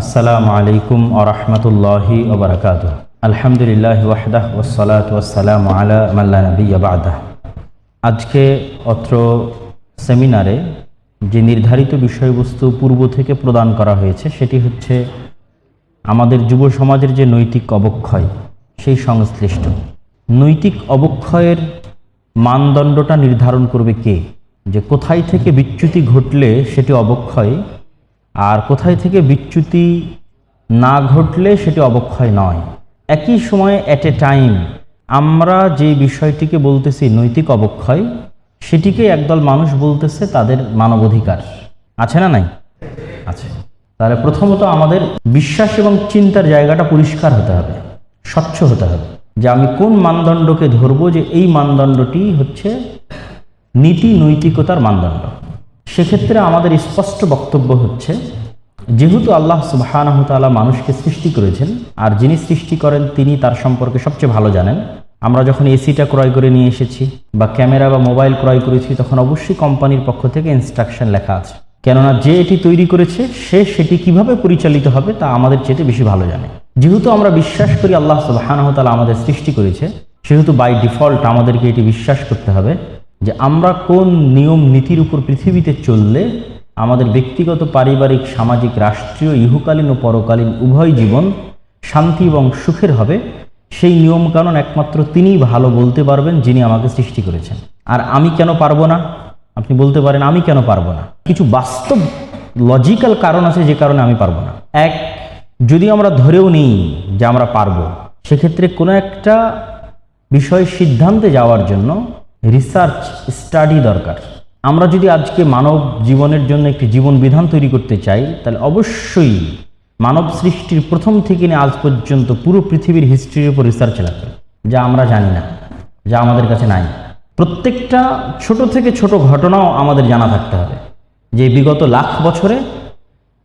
আসসালামু আলাইকুম আরহামতুল্লাহি ওবরাকাত আলহামদুলিল্লাহ ওয়াহদাহ ওসালাত ওয়াসালাম আলা মাল্লা নবী আজকে অত্র সেমিনারে যে নির্ধারিত বিষয়বস্তু পূর্ব থেকে প্রদান করা হয়েছে, সেটি হচ্ছে আমাদের যুব সমাজের যে নৈতিক অবক্ষয়, সেই সংশ্লিষ্ট। নৈতিক অবক্ষয়ের মানদণ্ডটা নির্ধারণ করবে কে? যে কোথায় থেকে বিচ্যুতি ঘটলে সেটি অবক্ষয় আর কোথায় থেকে বিচ্যুতি না ঘটলে সেটি অবক্ষয় নয়। একই সময়ে অ্যাট এ টাইম আমরা যে বিষয়টিকে বলতেছি নৈতিক অবক্ষয়, সেটিকে একদল মানুষ বলতেছে তাদের মানবাধিকার। আছে না নাই? আছে। তাহলে প্রথমত আমাদের বিশ্বাস এবং চিন্তার জায়গাটা পরিষ্কার হতে হবে, স্বচ্ছ হতে হবে যে আমি কোন মানদণ্ডকে ধরবো যে এই মানদণ্ডটি হচ্ছে নীতি নৈতিকতার মানদণ্ড। সেক্ষেত্রে আমাদের স্পষ্ট বক্তব্য হচ্ছে, যেহেতু আল্লাহ সুবাহানহতালা মানুষকে সৃষ্টি করেছেন, আর যিনি সৃষ্টি করেন তিনি তার সম্পর্কে সবচেয়ে ভালো জানেন। আমরা যখন এসিটা ক্রয় করে নিয়ে এসেছি বা ক্যামেরা বা মোবাইল ক্রয় করেছি, তখন অবশ্যই কোম্পানির পক্ষ থেকে ইনস্ট্রাকশন লেখা আছে। কেননা যে এটি তৈরি করেছে, সে সেটি কীভাবে পরিচালিত হবে তা আমাদের চেয়ে বেশি ভালো জানে। যেহেতু আমরা বিশ্বাস করি আল্লাহ সুবাহানহতালা আমাদের সৃষ্টি করেছে, সেহেতু বাই ডিফল্ট আমাদেরকে এটি বিশ্বাস করতে হবে। যে আমরা কোন নিয়ম নীতির উপর পৃথিবীতে চললে আমাদের ব্যক্তিগত, পারিবারিক, সামাজিক, রাষ্ট্রীয়, ইহুকালীন ও পরকালীন উভয় জীবন শান্তি এবং সুখের হবে, সেই নিয়মকানুন একমাত্র তিনিই ভালো বলতে পারবেন যিনি আমাকে সৃষ্টি করেছেন। আর আমি কেন পারব না? আপনি বলতে পারেন, আমি কেন পারব না? কিছু বাস্তব লজিক্যাল কারণ আছে যে কারণে আমি পারব না। এক, যদি আমরা ধরেও নিই যে আমরা পারব, সেক্ষেত্রে কোনো একটা বিষয় সিদ্ধান্তে যাওয়ার জন্য রিসার্চ স্টাডি দরকার। আমরা যদি আজকে মানব জীবনের জন্য একটি জীবন বিধান তৈরি করতে চাই, তাহলে অবশ্যই মানব সৃষ্টির প্রথম থেকে নিয়ে আজ পর্যন্ত পুরো পৃথিবীর হিস্ট্রির উপর রিসার্চ লাগবে, যা আমরা জানি না, যা আমাদের কাছে নাই। প্রত্যেকটা ছোট থেকে ছোট ঘটনাও আমাদের জানা থাকতে হবে, যে বিগত লাখ বছরে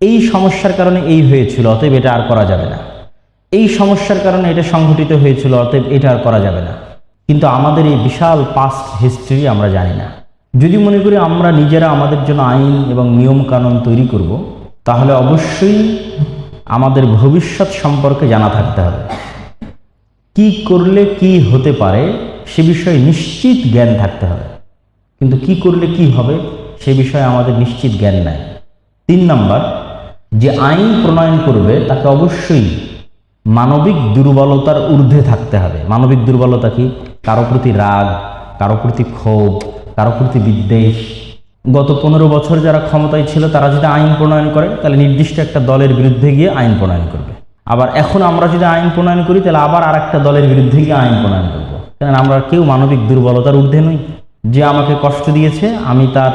এই সমস্যার কারণে এই হয়েছিল, অতএব এটা আর করা যাবে না। এই সমস্যার কারণে এটা সংঘটিত হয়েছিল, অতএব এটা আর করা যাবে না। কিন্তু আমাদের এই বিশাল পাস্ট হিস্ট্রি আমরা জানি না। যদি মনে করি আমরা নিজেরা আমাদের জন্য আইন এবং নিয়ম কানুন তৈরি করব, তাহলে অবশ্যই আমাদের ভবিষ্যৎ সম্পর্কে জানা থাকতে হবে। কি করলে কি হতে পারে সে বিষয়ে নিশ্চিত জ্ঞান থাকতে হবে। কিন্তু কি করলে কি হবে সে বিষয়ে আমাদের নিশ্চিত জ্ঞান নাই। তিন নম্বর, যে আইন প্রণয়ন করবে, তাকে অবশ্যই মানবিক দুর্বলতার ঊর্ধ্বে থাকতে হবে। মানবিক দুর্বলতা কি? কারও প্রতি রাগ, কারও প্রতি ক্ষোভ, কারও প্রতি বিদ্বেষ। গত পনেরো বছর যারা ক্ষমতায় ছিল, তারা যদি আইন প্রণয়ন করে, তাহলে নির্দিষ্ট একটা দলের বিরুদ্ধে গিয়ে আইন প্রণয়ন করবে। আবার এখন আমরা যদি আইন প্রণয়ন করি, তাহলে আবার আর একটা দলের বিরুদ্ধে গিয়ে আইন প্রণয়ন করব। কারণ আমরা কেউ মানবিক দুর্বলতার ঊর্ধ্বে নই। যে আমাকে কষ্ট দিয়েছে, আমি তার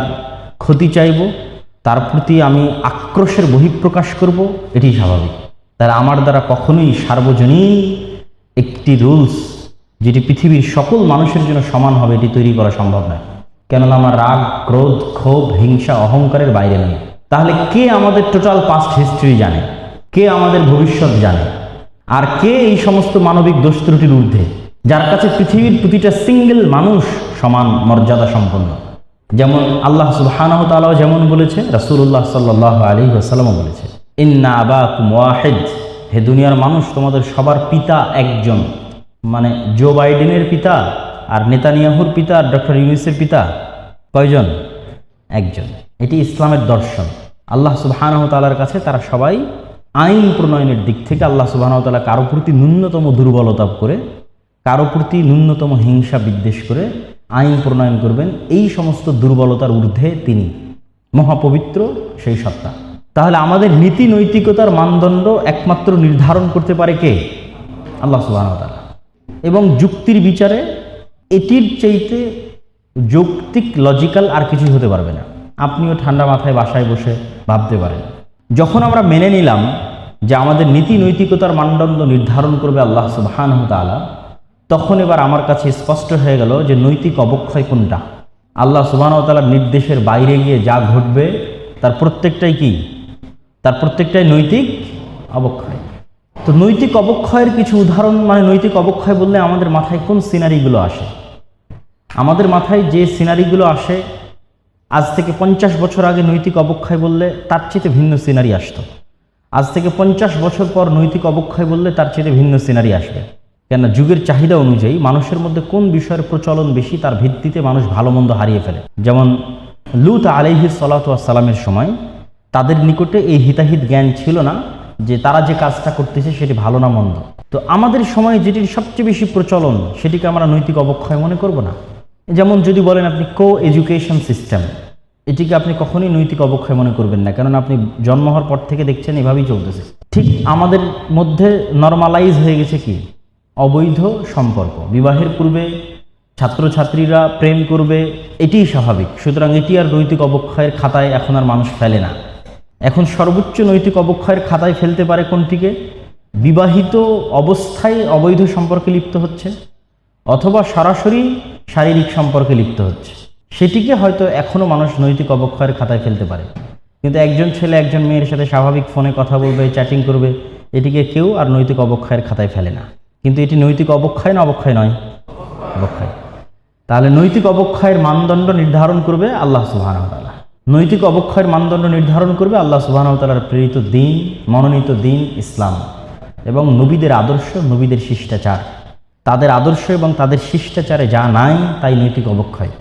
ক্ষতি চাইব, তার প্রতি আমি আক্রোশের বহিঃপ্রকাশ করব এটি স্বাভাবিক। তাহলে আমার দ্বারা কখনোই সার্বজনীন একটি রুলস যেটি পৃথিবীর সকল মানুষের জন্য সমান হবে, এটি তৈরি করা সম্ভব নয়। কেননা আমার রাগ, ক্রোধ, ক্ষোভ, হিংসা, অহংকারের বাইরে নেই। তাহলে কে আমাদের টোটাল পাস্ট হিস্ট্রি জানে? কে আমাদের ভবিষ্যৎ জানে? আর কে এই সমস্ত মানবিক দোষ ত্রুটির ঊর্ধ্বে, যার কাছে পৃথিবীর প্রতিটা সিঙ্গেল মানুষ সমান মর্যাদা সম্পন্ন? যেমন আল্লাহ সুবহানাহু তাআলাও যেমন বলেছে, রাসূলুল্লাহ সাল্লাল্লাহু আলাইহি ওয়াসাল্লামও বলেছে, ইন্না আবাকুম ওয়াহিদ। হে দুনিয়ার মানুষ, তোমাদের সবার পিতা একজন। মানে জো বাইডেনের পিতা আর নেতানিয়াহুর পিতা আর ডক্টর ইউনিসের পিতা কয়জন? একজন। এটি ইসলামের দর্শন। আল্লাহ সুবাহানহ তালার কাছে তারা সবাই আইন প্রণয়নের দিক থেকে আল্লাহ সুবাহানহ তালা কারও প্রতি ন্যূনতম দুর্বলতা করে, কারও প্রতি ন্যূনতম হিংসা বিদ্বেষ করে আইন প্রণয়ন করবেন, এই সমস্ত দুর্বলতার ঊর্ধ্বে তিনি মহাপবিত্র সেই সত্তা। তাহলে আমাদের নীতি নৈতিকতার মানদণ্ড একমাত্র নির্ধারণ করতে পারে কে? আল্লাহ সুবাহ এবং যুক্তির বিচারে এটির চাইতে যৌক্তিক লজিক্যাল আর কিছুই হতে পারবে না। আপনিও ঠান্ডা মাথায় বাসায় বসে ভাবতে পারেন। যখন আমরা মেনে নিলাম যে আমাদের নীতি নৈতিকতার মানদণ্ড নির্ধারণ করবে আল্লাহ সুবাহান তালা তখন এবার আমার কাছে স্পষ্ট হয়ে গেল যে নৈতিক অবক্ষয় কোনটা? আল্লাহ সুবাহ তালার নির্দেশের বাইরে গিয়ে যা ঘটবে, তার প্রত্যেকটাই কি? তার প্রত্যেকটাই নৈতিক অবক্ষয়। তো নৈতিক অবক্ষয়ের কিছু উদাহরণ মানে নৈতিক অবক্ষয় বললে আমাদের মাথায় কোন সিনারিগুলো আসে? আমাদের মাথায় যে সিনারিগুলো আসে, আজ থেকে পঞ্চাশ বছর আগে নৈতিক অবক্ষয় বললে তার চেয়ে ভিন্ন সিনারি আসতো। আজ থেকে পঞ্চাশ বছর পর নৈতিক অবক্ষয় বললে তার চেয়ে ভিন্ন সিনারি আসবে। কেননা যুগের চাহিদা অনুযায়ী মানুষের মধ্যে কোন বিষয়ের প্রচলন বেশি তার ভিত্তিতে মানুষ ভালো মন্দ হারিয়ে ফেলে। যেমন লুত আলাইহি সালামের সময় তাদের নিকটে এই হিতাহিত জ্ঞান ছিল না যে তারা যে কাজটা করতেছে সেটি ভালো না মন্দ। তো আমাদের সময়ে যেটির সবচেয়ে বেশি প্রচলন, সেটিকে আমরা নৈতিক অবক্ষয় মনে করব না। যেমন যদি বলেন আপনি কো এডুকেশন সিস্টেম এটিকে আপনি কখনোই নৈতিক অবক্ষয় মনে করবেন না, কেননা আপনি জন্ম হওয়ার পর থেকে দেখছেন এভাবেই চলতেছে। ঠিক আমাদের মধ্যে নর্মালাইজ হয়ে গেছে কি? অবৈধ সম্পর্ক। বিবাহের পূর্বে ছাত্রছাত্রীরা প্রেম করবে, এটিই স্বাভাবিক। সুতরাং এটি আর নৈতিক অবক্ষয়ের খাতায় এখন আর মানুষ ফেলে না। এখন সর্বোচ্চ নৈতিক অবক্ষয়ের খাতায় ফেলতে পারে কোনটিকে? বিবাহিত অবস্থায় অবৈধ সম্পর্কে লিপ্ত হচ্ছে, অথবা সরাসরি শারীরিক সম্পর্কে লিপ্ত হচ্ছে। সেটিকে হয়তো এখনও মানুষ নৈতিক অবক্ষয়ের খাতায় ফেলতে পারে। কিন্তু একজন ছেলে, একজন মেয়ের সাথে স্বাভাবিক ফোনে কথা বলবে চ্যাটিং করবে, এটিকে কেউ আর নৈতিক অবক্ষয়ের খাতায় ফেলে না। কিন্তু এটি নৈতিক অবক্ষয় না অবক্ষয় নয়? অবক্ষয়। তাহলে নৈতিক অবক্ষয়ের মানদণ্ড নির্ধারণ করবে আল্লাহ সুবাহ নৈতিক অবক্ষয়ের মানদণ্ড নির্ধারণ করবে আল্লাহ সুবাহ তালার প্রেরিত দিন, মনোনীত দিন, ইসলাম এবং নবীদের আদর্শ, নবীদের শিষ্টাচার। তাদের আদর্শ এবং তাদের শিষ্টাচারে যা নাই, তাই নৈতিক অবক্ষয়।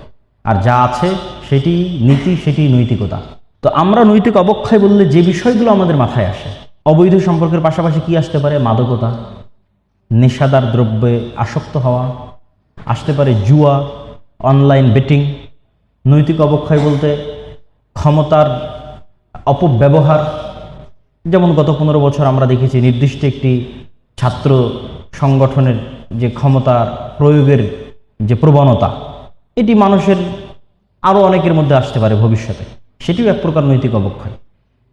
আর যা আছে, সেটি নীতি, সেটি নৈতিকতা। তো আমরা নৈতিক অবক্ষয় বললে যে বিষয়গুলো আমাদের মাথায় আসে, অবৈধ সম্পর্কের পাশাপাশি কি আসতে পারে? মাদকতা, নেশাদার দ্রব্যে আসক্ত হওয়া, আসতে পারে জুয়া, অনলাইন বেটিং। নৈতিক অবক্ষয় বলতে ক্ষমতার অপব্যবহার, যেমন গত পনেরো বছর আমরা দেখেছি নির্দিষ্ট একটি ছাত্র সংগঠনের যে ক্ষমতার প্রয়োগের যে প্রবণতা, এটি মানুষের আরও অনেকের মধ্যে আসতে পারে ভবিষ্যতে। সেটিও এক প্রকার নৈতিক অবক্ষয়,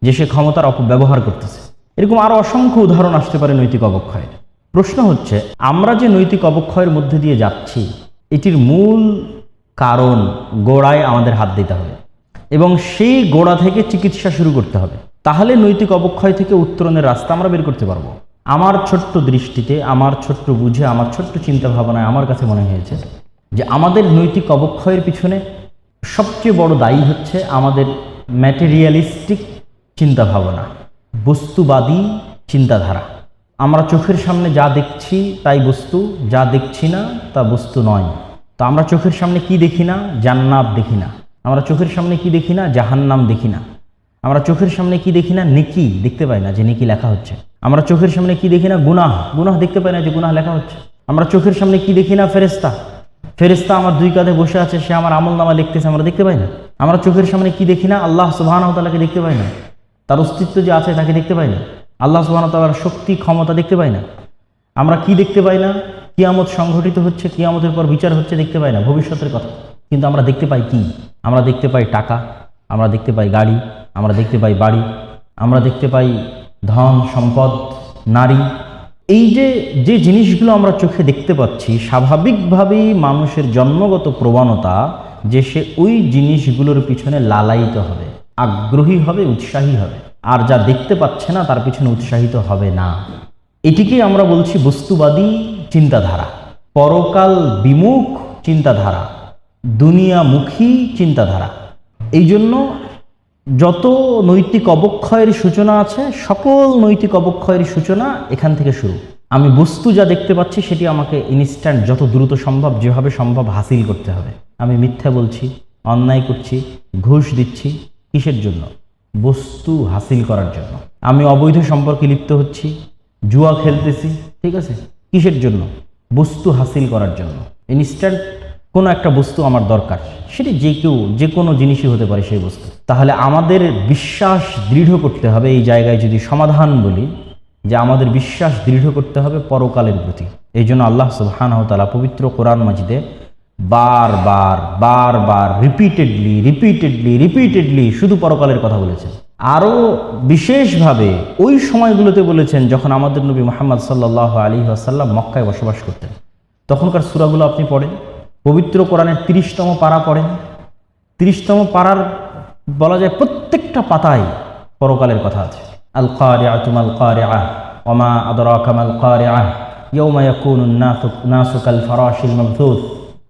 যে সে ক্ষমতার অপব্যবহার করতেছে। এরকম আরও অসংখ্য উদাহরণ আসতে পারে নৈতিক অবক্ষয়ের। প্রশ্ন হচ্ছে, আমরা যে নৈতিক অবক্ষয়ের মধ্যে দিয়ে যাচ্ছি, এটির মূল কারণ গোড়ায় আমাদের হাত দিতে হবে। এবং সেই গোড়া থেকে চিকিৎসা শুরু করতে হবে। তাহলে নৈতিক অবক্ষয় থেকে উত্তরণের রাস্তা আমরা বের করতে পারব। আমার ছোট্ট দৃষ্টিতে, আমার ছোট্ট বুঝে, আমার ছোট্ট চিন্তা ভাবনায় আমার কাছে মনে হয়েছে যে আমাদের নৈতিক অবক্ষয়ের পিছনে সবচেয়ে বড় দায়ী হচ্ছে আমাদের ম্যাটেরিয়ালিস্টিক চিন্তা ভাবনা বস্তুবাদী চিন্তাধারা। আমরা চোখের সামনে যা দেখছি তাই বস্তু, যা দেখছি না তা বস্তু নয়। তো আমরা চোখের সামনে কি দেখি না? জান্নাত দেখি না। আমরা চোখের সামনে কি দেখি না? জাহান্নাম দেখি না। আমরা চোখের সামনে কি দেখি না? নেকি দেখতে পাই না যে নেকি লেখা হচ্ছে। আমরা চোখের সামনে কি দেখি না? গুনাহ। গুনাহ দেখতে পাই না যে গুনাহ লেখা হচ্ছে। আমরা চোখের সামনে কি দেখি না? ফেরেস্তা ফেরেস্তা আমার দুই কাঁধে বসে আছে, সে আমার আমল নামা লিখতেছে আমরা দেখতে পাই না। আমরা চোখের সামনে কি দেখি না? আল্লাহ সুবাহানতালাকে দেখতে পাই না। তার অস্তিত্ব যে আছে তাকে দেখতে পাই না। আল্লাহ সুবাহতালার শক্তি, ক্ষমতা দেখতে পাই না। আমরা কি দেখতে পাই না? কিয়ামত সংঘটিত হচ্ছে, কিয়ামতের পর বিচার হচ্ছে, দেখতে পাই না। ভবিষ্যতের কথা। কিন্তু আমরা দেখতে পাই কি? আমরা দেখতে পাই টাকা, আমরা দেখতে পাই গাড়ি, আমরা দেখতে পাই বাড়ি, আমরা দেখতে পাই ধন, সম্পদ, নারী। এই যে যে জিনিসগুলো আমরা চোখে দেখতে পাচ্ছি, স্বাভাবিকভাবেই মানুষের জন্মগত প্রবণতা যে সে ওই জিনিসগুলোর পিছনে লালায়িত হবে, আগ্রহী হবে, উৎসাহী হবে। আর যা দেখতে পাচ্ছে না, তার পিছনে উৎসাহিত হবে না। এটিকেই আমরা বলছি বস্তুবাদী চিন্তাধারা, পরকাল বিমুখ চিন্তাধারা। দুনিয়ামুখী চিন্তাধারা। এই জন্য যত নৈতিক অবক্ষয়ের সূচনা আছে, সকল নৈতিক অবক্ষয়ের সূচনা এখান থেকে শুরু। আমি বস্তু যা দেখতে পাচ্ছি, সেটি আমাকে ইনস্ট্যান্ট যত দ্রুত সম্ভব, যেভাবে সম্ভব হাসিল করতে হবে। আমি মিথ্যা বলছি, অন্যায় করছি, ঘুষ দিচ্ছি, কিসের জন্য? বস্তু হাসিল করার জন্য। আমি অবৈধ সম্পর্কে লিপ্ত হচ্ছি, জুয়া খেলতেছি, ঠিক আছে? কিসের জন্য? বস্তু হাসিল করার জন্য। ইনস্ট্যান্ট কোনো একটা বস্তু আমার দরকার। সেটি যে কেউ, যে কোনো জিনিসই হতে পারে সেই বস্তু। তাহলে আমাদের বিশ্বাস দৃঢ় করতে হবে এই জায়গায় যদি সমাধান বলি, যে আমাদের বিশ্বাস দৃঢ় করতে হবে পরকালের প্রতি। এই জন্য আল্লাহ সুবাহানহতালা পবিত্র কোরআন মাজিদে বারবার বারবার রিপিটেডলি রিপিটেডলি রিপিটেডলি শুধু পরকালের কথা বলেছেন। আরও বিশেষভাবে ওই সময়গুলোতে বলেছেন যখন আমাদের নবী মোহাম্মদ সাল্লাহ আলী আসাল্লাম মক্কায় বসবাস করতেন। তখনকার সুরাগুলো আপনি পড়েন। পবিত্র কোরআনের তিরিশতম পাড়া পড়েন। তিরিশতম পাড়ার বলা যায় প্রত্যেকটা পাতায় পরকালের কথা আছে। আল কারে আতুমাল কারে আহ অমা আদরা কামাল কারে আহ ইয়ৌমা ইয়াকুন নাসুকাল ফরাশিল মবদুদ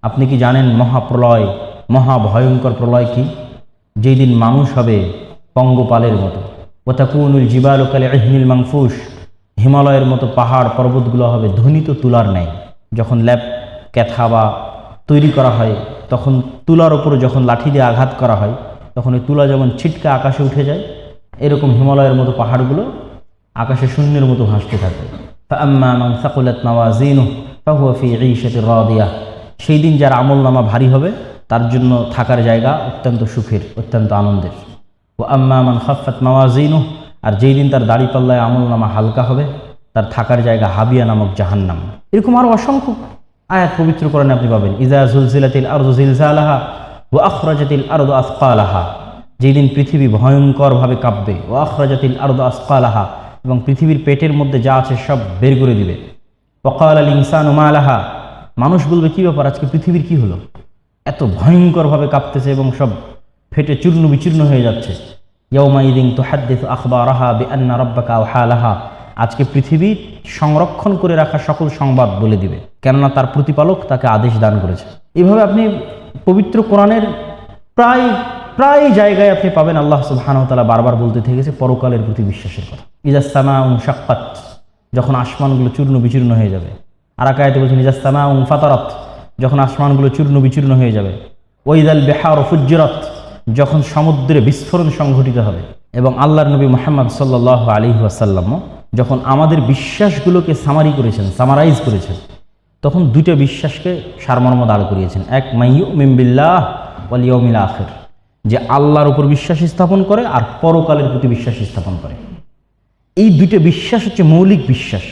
আপনি কি জানেন মহাপ্রলয় মহা ভয়ঙ্কর প্রলয় কি? যেই দিন মানুষ হবে পঙ্গপালের মতো। ওতাকুনুল জিবালুকালে এহনিল মাংফুস, হিমালয়ের মতো পাহাড় পর্বতগুলো হবে ধ্বনিত তুলার নেয় যখন ল্যাব, ক্যাথা বা তৈরি করা হয়, তখন তুলার ওপর যখন লাঠি দিয়ে আঘাত করা হয়, তখন ওই তুলা যখন ছিটকা আকাশে উঠে যায়, এরকম হিমালয়ের মতো পাহাড়গুলো আকাশে শূন্যের মতো ভাসতে থাকে। সেই দিন যার আমল নামা ভারী হবে, তার জন্য থাকার জায়গা অত্যন্ত সুখের, অত্যন্ত আনন্দের। ও আম্মামান হফাত মাওয়াজিনু আর যেই দিন তার দাড়ি পাল্লায় আমল নামা হালকা হবে, তার থাকার জায়গা হাবিয়া নামক জাহান্নাম। এরকম আরও অসংখ্য আয়াত পবিত্র করেন আপনি পাবেন ইজা জুলজিলাতিল আরদু জিলজালাহা ও আখরাজাতিল আরদু আসকালাহা যেই দিন পৃথিবী ভয়ঙ্করভাবে কাঁপবে ও আখরাজাতিল আরদু আসকালাহা এবং পৃথিবীর পেটের মধ্যে যা আছে সব বের করে দিবে। ওকাল আল ইনসান উমালাহা মানুষ বলবে, কী ব্যাপার, আজকে পৃথিবীর কি হলো? এত ভয়ঙ্করভাবে কাঁপতেছে এবং সব ফেটে চূর্ণ বিচূর্ণ হয়ে যাচ্ছে। ইয়ৌমাইদিন তো হাদ্দিস আখবরাহা বে আন্না রব্বাকা হালাহা আজকে পৃথিবী সংরক্ষণ করে রাখা সকল সংবাদ বলে দিবে। কেননা তার প্রতিপালক তাকে আদেশ দান করেছে। এইভাবে আপনি পবিত্র কোরআনের প্রায় প্রায় জায়গায় আপনি পাবেন আল্লাহ সুবাহানতালা বারবার বলতে থেকেছে, পরকালের প্রতি বিশ্বাসের কথা। ইজাস্তামা উং সাক্কাত যখন আসমানগুলো চূর্ণ বিচূর্ণ হয়ে যাবে। আর আকায়তে বলছেন ইজাস্তামা উং ফাতারত, যখন আসমানগুলো চূর্ণ বিচূর্ণ হয়ে যাবে। ওইদাল বেহার ফুজ্জরত, যখন সমুদ্রে বিস্ফোরণ সংঘটিত হবে। এবং আল্লাহর নবী মোহাম্মদ সাল্লাহ আলী ওয়াসাল্লাম যখন আমাদের বিশ্বাসগুলোকে সামারি করেছেন সামারাইজ করেছেন, তখন দুইটা বিশ্বাসকে সারমর্ম দাঁড় করিয়েছেন। এক মাইউ মিমবিল্লাহ ওয়ালিয়মিল আখের যে আল্লাহর উপর বিশ্বাস স্থাপন করে আর পরকালের প্রতি বিশ্বাস স্থাপন করে। এই দুইটা বিশ্বাস হচ্ছে মৌলিক বিশ্বাস।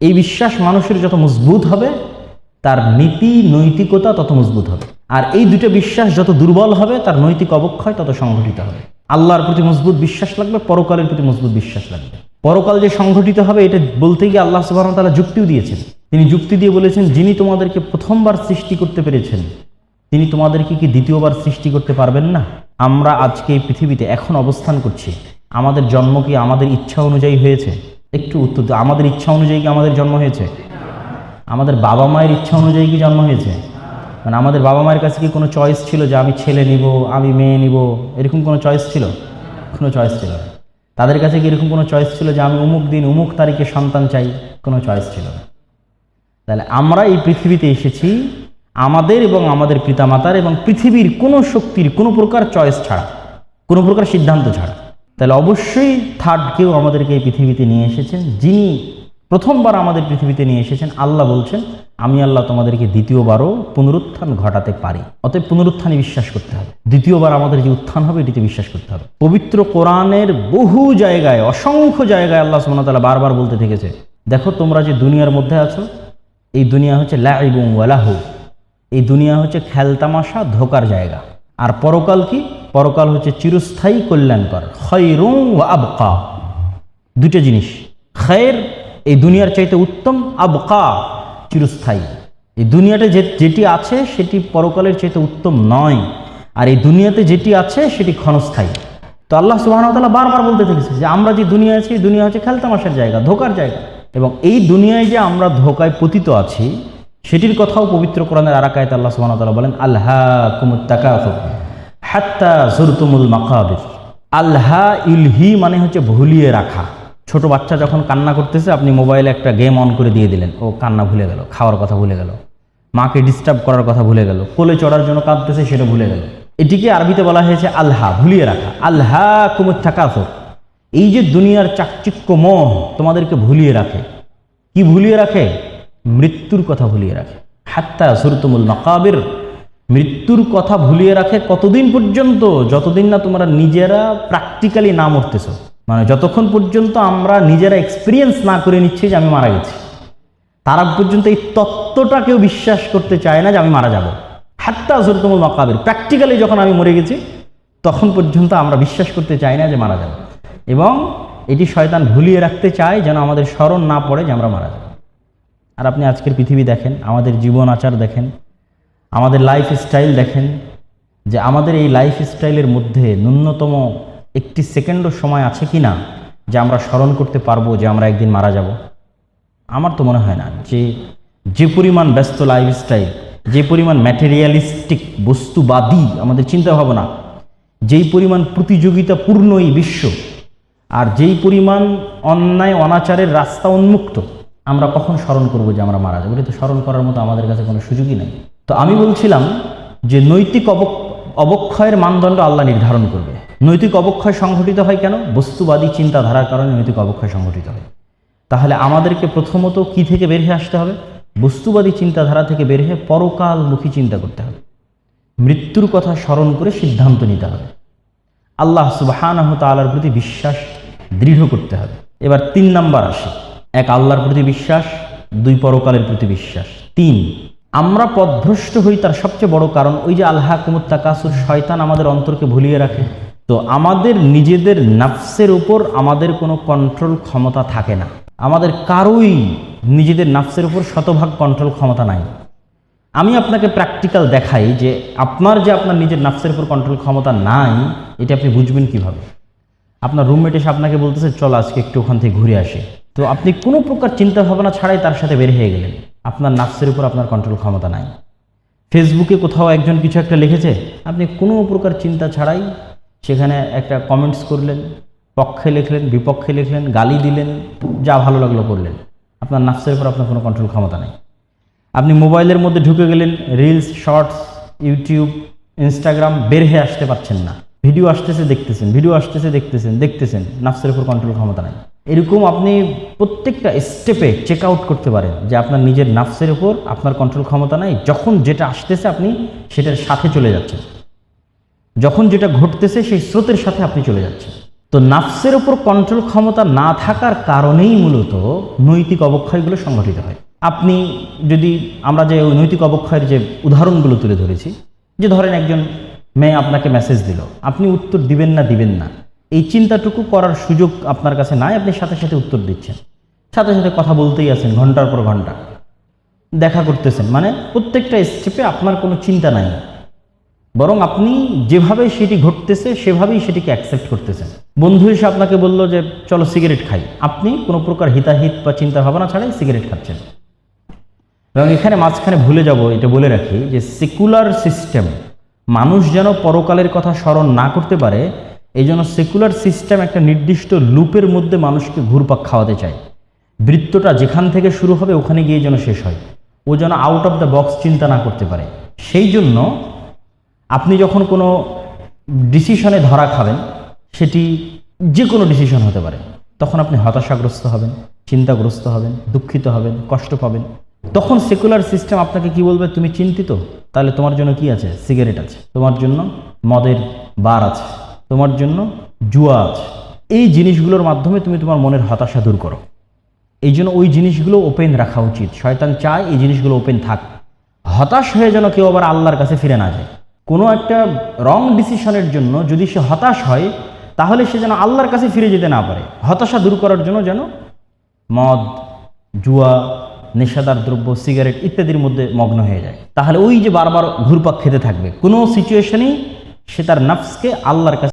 এই বিশ্বাস মানুষের যত মজবুত হবে, তার নীতি নৈতিকতা তত মজবুত হবে। আর এই দুটো বিশ্বাস যত দুর্বল হবে, তার নৈতিক অবক্ষয় তত সংঘটিত হবে। আল্লাহর প্রতি মজবুত বিশ্বাস লাগবে, পরকালের প্রতি মজবুত বিশ্বাস লাগবে। পরকাল যে সংঘটিত হবে, এটা বলতে গিয়ে আল্লাহ সুবাহ তালা যুক্তিও দিয়েছেন। তিনি যুক্তি দিয়ে বলেছেন, যিনি তোমাদেরকে প্রথমবার সৃষ্টি করতে পেরেছেন, তিনি তোমাদেরকে কি দ্বিতীয়বার সৃষ্টি করতে পারবেন না? আমরা আজকে এই পৃথিবীতে এখন অবস্থান করছি। আমাদের জন্ম কি আমাদের ইচ্ছা অনুযায়ী হয়েছে? একটু উত্তর। আমাদের ইচ্ছা অনুযায়ী কি আমাদের জন্ম হয়েছে? আমাদের বাবা মায়ের ইচ্ছা অনুযায়ী কি জন্ম হয়েছে? মানে আমাদের বাবা মায়ের কাছে কি কোনো চয়েস ছিল যে আমি ছেলে নিব, আমি মেয়ে নিব? এরকম কোনো চয়েস ছিল? কোনো চয়েস ছিল না। তাদের কাছে কি এরকম কোনো চয়েস ছিল যে আমি অমুক দিন অমুক তারিখে সন্তান চাই? কোনো চয়েস ছিল না। তাহলে আমরা এই পৃথিবীতে এসেছি, আমাদের এবং আমাদের পিতামাতার এবং পৃথিবীর কোনো শক্তির কোনো প্রকার চয়েস ছাড়া, কোনো প্রকার সিদ্ধান্ত ছাড়া। তাহলে অবশ্যই থার্ড কেউ আমাদেরকে এই পৃথিবীতে নিয়ে এসেছেন, যিনি প্রথমবার আমাদের পৃথিবীতে নিয়ে এসেছেন আল্লাহ বলছেন, আমি আল্লাহ তোমাদেরকে দ্বিতীয়বারও পুনরুত্থান ঘটাতে পারি। অতএব পুনরুত্থানে বিশ্বাস করতে হবে। দ্বিতীয়বার আমাদের যে উত্থান হবে, এটিতে বিশ্বাস করতে হবে। পবিত্র কোরআনের বহু জায়গায়, অসংখ্য জায়গায় আল্লাহ সুমতালা বারবার বলতে থেকেছে, দেখো তোমরা যে দুনিয়ার মধ্যে আছো, এই দুনিয়া হচ্ছে লাইবুং ওয়ালাহু এই দুনিয়া হচ্ছে খেলতামাশা, ধোকার জায়গা। আর পরকাল কি? পরকাল হচ্ছে চিরস্থায়ী কল্যাণকর খৈরুং ও আবকা। দুটো জিনিস, খয়ের এই দুনিয়ার চাইতে উত্তম আবকা চিরস্থায়ী। এই দুনিয়াতে যে যেটি আছে সেটি পরকালের চাইতে উত্তম নয়। আর এই দুনিয়াতে যেটি আছে সেটি ক্ষণস্থায়ী। তো আল্লাহ সুবাহতাল্লাহ বারবার বলতে থেকেছে যে, আমরা যে দুনিয়া আছি, এই দুনিয়া হচ্ছে খেলতামাশার জায়গা, ধোকার জায়গা। এবং এই দুনিয়ায় যে আমরা ধোকায় পতিত আছি, সেটির কথাও পবিত্র কোরআনের আরাকায়ত আল্লাহ সুবাহতাল্লাহ বলেন আল্লাহ কুমুত্তাকাফ হাত্তা জুরতুমুল মাকাবির। আল্লাহ ইলহি মানে হচ্ছে ভুলিয়ে রাখা। ছোট বাচ্চা যখন কান্না করতেছে, আপনি মোবাইলে একটা গেম অন করে দিয়ে দিলেন। ও কান্না ভুলে গেল, খাওয়ার কথা ভুলে গেল, মাকে ডিস্টার্ব করার কথা ভুলে গেল, কোলে চড়ার জন্য কাঁদতেছে সেটা ভুলে গেল। এটিকে আরবিতে বলা হয়েছে আল্হা, ভুলিয়ে রাখা। আল্লাহ কুমুত্তাকাফ এই যে দুনিয়ার চাকচিক্য মোহ তোমাদেরকে ভুলিয়ে রাখে। কি ভুলিয়ে রাখে? মৃত্যুর কথা ভুলিয়ে রাখে। হাত্তা সুরতুমুল মাকাবির। মৃত্যুর কথা ভুলিয়ে রাখে কতদিন পর্যন্ত? যতদিন না তোমরা নিজেরা প্র্যাকটিক্যালি না মরতেছ। মানে যতক্ষণ পর্যন্ত আমরা নিজেরা এক্সপিরিয়েন্স না করে নিচ্ছি যে আমি মারা গেছি, তারা পর্যন্ত এই তত্ত্বটা কেউ বিশ্বাস করতে চায় না যে আমি মারা যাব। হাত্তা সুরতুমুল মাকাবির প্র্যাকটিক্যালি যখন আমি মরে গেছি, তখন পর্যন্ত আমরা বিশ্বাস করতে চাই না যে মারা যাব। এবং এটি শয়তান ভুলিয়ে রাখতে চায় যেন আমাদের স্মরণ না পড়ে যে আমরা মারা যাব। আর আপনি আজকের পৃথিবী দেখেন, আমাদের জীবন আচার দেখেন, আমাদের লাইফ স্টাইল দেখেন, যে আমাদের এই লাইফ স্টাইলের মধ্যে ন্যূনতম একটি সেকেন্ডও সময় আছে কি না যে আমরা স্মরণ করতে পারব যে আমরা একদিন মারা যাব? আমার তো মনে হয় না যে যে পরিমাণ ব্যস্ত লাইফ স্টাইল যে পরিমাণ ম্যাটেরিয়ালিস্টিক বস্তুবাদী আমাদের চিন্তা ভাবনা, যেই পরিমাণ প্রতিযোগিতাপূর্ণ এই বিশ্ব, আর যেই পরিমাণ অন্যায় অনাচারের রাস্তা উন্মুক্ত, আমরা কখন স্মরণ করব যে আমরা মারা যাব? এটা তো স্মরণ করার মতো আমাদের কাছে কোনো সুযোগই নেই। তো আমি বলছিলাম যে নৈতিক অবক অবক্ষয়ের মানদণ্ড আল্লাহ নির্ধারণ করবে। নৈতিক অবক্ষয় সংঘটিত হয় কেন? বস্তুবাদী চিন্তাধারার কারণে নৈতিক অবক্ষয় সংঘটিত হয়। তাহলে আমাদেরকে প্রথমত কি থেকে বের হয়ে আসতে হবে? বস্তুবাদী চিন্তাধারা থেকে বের হয়ে পরকালমুখী চিন্তা করতে হবে। মৃত্যুর কথা স্মরণ করে সিদ্ধান্ত নিতে হবে। আল্লাহ সুবাহানাহ তালার প্রতি বিশ্বাস দৃঢ় করতে হবে। এবার তিন নাম্বার আসে। এক, আল্লাহর প্রতি বিশ্বাস, দুই, পরকালের প্রতি বিশ্বাস। তিন আমরা পথভ্রষ্ট হই তার সবচেয়ে বড় কারণ ওই যে আল্লাহ কুমুত্তাকাসুর শয়তান আমাদের অন্তরকে ভুলিয়ে রাখে। তো আমাদের নিজেদের নাফসের উপর আমাদের কোনো কন্ট্রোল ক্ষমতা থাকে না। আমাদের কারোই নিজেদের নাফসের উপর শতভাগ কন্ট্রোল ক্ষমতা নাই। আমি আপনাকে প্র্যাকটিক্যাল দেখাই যে আপনার যে আপনার নিজের নাফসের উপর কন্ট্রোল ক্ষমতা নাই, এটা আপনি বুঝবেন কীভাবে? আপনার রুমমেট এসে আপনাকে বলতেছে, চল আজকে একটু ওখান থেকে ঘুরে আসে। তো আপনি কোনো প্রকার চিন্তা ভাবনা ছাড়াই তার সাথে বের হয়ে গেলেন। আপনার নাফসের উপর আপনার কন্ট্রোল ক্ষমতা নাই। ফেসবুকে কোথাও একজন কিছু একটা লিখেছে, আপনি কোনো প্রকার চিন্তা ছাড়াই সেখানে একটা কমেন্টস করলেন, পক্ষে লিখলেন, বিপক্ষে লিখলেন, গালি দিলেন, যা ভালো লাগল করলেন। আপনার নাফসের উপর আপনার কোনো কন্ট্রোল ক্ষমতা নাই। আপনি মোবাইলের মধ্যে ঢুকে গেলেন রিলস শর্টস ইউটিউব ইনস্টাগ্রাম বের হয়ে আসতে পারছেন না। ভিডিও আসতেছে, দেখতেছেন ভিডিও আসতেছে, দেখতেছেন দেখতেছেন, নাফসের উপর কন্ট্রোল ক্ষমতা নাই। এরকম আপনি প্রত্যেকটা স্টেপে চেক আউট করতে পারেন যে আপনার নিজের নাফসের উপর আপনার কন্ট্রোল ক্ষমতা নাই, যখন যেটা আসতেছে আপনি সেটার সাথে চলে যাচ্ছেন। যখন যেটা ঘটতেছে সেই স্রোতের সাথে আপনি চলে যাচ্ছেন। তো নাফসের উপর কন্ট্রোল ক্ষমতা না থাকার কারণেই মূলত নৈতিক অবক্ষয়গুলো সংঘটিত হয়। আপনি যদি আমরা যে ওই নৈতিক অবক্ষয়ের যে উদাহরণগুলো তুলে ধরেছি, যে ধরেন একজন মেয়ে আপনাকে মেসেজ দিল, আপনি উত্তর দিবেন না দিবেন না। এই চিন্তাটুকু করার সুযোগ আপনার কাছে নাই, আপনি সাথে সাথে উত্তর দিচ্ছেন। সাথে সাথে কথা বলতেই আছেন ঘণ্টার পর ঘণ্টা। দেখা করতেছেন মানে প্রত্যেকটা স্টেপে আপনার কোনো চিন্তা নাই। বরং আপনি যেভাবে সেটি ঘটতেছে, সেভাবেই সেটিকে অ্যাকসেপ্ট করতেছেন। বন্ধু এসে আপনাকে বলল যে, চলো সিগারেট খাই। আপনি কোনো প্রকার হিতাহিত বা চিন্তা ভাবনা ছাড়াই সিগারেট খাচ্ছেন। এবং এখানে মাঝখানে ভুলে যাব, এটা বলে রাখি যে সেকুলার সিস্টেম মানুষ যেন পরকালের কথা স্মরণ না করতে পারে এই জন্য সেকুলার সিস্টেম একটা নির্দিষ্ট লুপের মধ্যে মানুষকে ঘুরপাক খাওয়াতে চায়। বৃত্তটা যেখান থেকে শুরু হবে ওখানে গিয়ে যেন শেষ হয়। ও যেন আউট অফ দ্য বক্স চিন্তা না করতে পারে। সেই জন্য আপনি যখন কোনো ডিসিশনে ধরা খাবেন, সেটি যে কোনো ডিসিশন হতে পারে। তখন আপনি হতাশাগ্রস্ত হবেন, চিন্তাগ্রস্ত হবেন, দুঃখিত হবেন, কষ্ট পাবেন। তখন সেকুলার সিস্টেম আপনাকে কি বলবে? তুমি চিন্তিত? তাহলে তোমার জন্য কি আছে? সিগারেট আছে। তোমার জন্য মদের বার আছে। তোমার জন্য জুয়া আছে। এই জিনিসগুলোর মাধ্যমে তুমি তোমার মনের হতাশা দূর করো। এই জন্য ওই জিনিসগুলো ওপেন রাখা উচিত। শয়তান চায় এই জিনিসগুলো ওপেন থাক। হতাশ হয়ে যেন কেউ আবার আল্লাহর কাছে ফিরে না যায়। কোনো একটা রং ডিসিশনের জন্য যদি সে হতাশ হয়, তাহলে সে যেন আল্লাহর কাছে ফিরে যেতে না পারে। হতাশা দূর করার জন্য যেন মদ, জুয়া, নেশাদার দ্রব্য, সিগারেট ইত্যাদির মধ্যে মগ্ন হয়ে যায়। তাহলে ওই যে বারবার ঘুরপাক খেতে থাকবে, কোনো সিচুয়েশনেই সে তার নাফসকে আল্লাহর কাছে